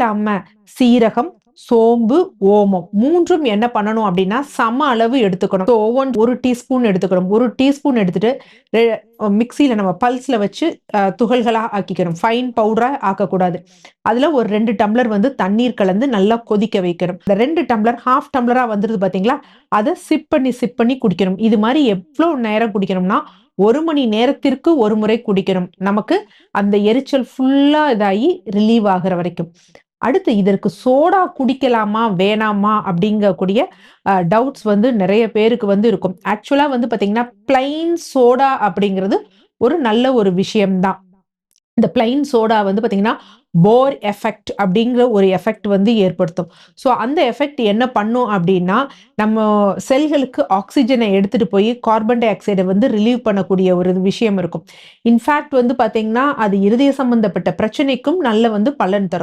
இல்லாம சீரகம் சோம்பு ஓமம் மூன்றும் என்ன பண்ணணும் அப்படின்னா சம அளவு எடுத்துக்கணும். So, ஒவ்வொன்று ஒரு டீஸ்பூன் எடுத்துக்கணும். ஒரு டீஸ்பூன் எடுத்துட்டு மிக்சியில் நம்ம பல்ஸ்ல வச்சு துகள்களா ஆக்கிக்கணும். ஃபைன் பவுடரா ஆக்கக்கூடாது. அதுல ஒரு ரெண்டு டம்ளர் வந்து தண்ணீர் கலந்து நல்லா கொதிக்க வைக்கணும். இந்த ரெண்டு டம்ளர் ஹாஃப் டம்ளரா வந்துருது பாத்தீங்களா? அதை சிப் பண்ணி சிப் பண்ணி குடிக்கணும். இது மாதிரி எவ்வளோ நேரம் குடிக்கணும்னா ஒரு மணி நேரத்திற்கு ஒரு முறை குடிக்கணும். நமக்கு அந்த எரிச்சல் ஃபுல்லா இதாகி ரிலீவ் ஆகுற வரைக்கும். அடுத்து இதற்கு சோடா குடிக்கலாமா வேணாமா அப்படிங்கக்கூடிய டவுட்ஸ் வந்து நிறைய பேருக்கு வந்து இருக்கும். ஆக்சுவலாக வந்து பார்த்தீங்கன்னா பிளைன் சோடா அப்படிங்கிறது ஒரு நல்ல ஒரு விஷயம்தான். இந்த பிளைன் சோடா வந்து பார்த்தீங்கன்னா போர் எஃபெக்ட் அப்படிங்கிற ஒரு எஃபெக்ட் வந்து ஏற்படுத்தும். ஸோ அந்த எஃபெக்ட் என்ன பண்ணும் அப்படின்னா நம்ம செல்களுக்கு ஆக்சிஜனை எடுத்துகிட்டு போய் கார்பன் டை ஆக்சைடை வந்து ரிலீவ் பண்ணக்கூடிய ஒரு விஷயம் இருக்கும். இன்ஃபேக்ட் வந்து பார்த்திங்கன்னா அது இருதய சம்பந்தப்பட்ட பிரச்சனைக்கும் நல்ல வந்து பலன் தரும்.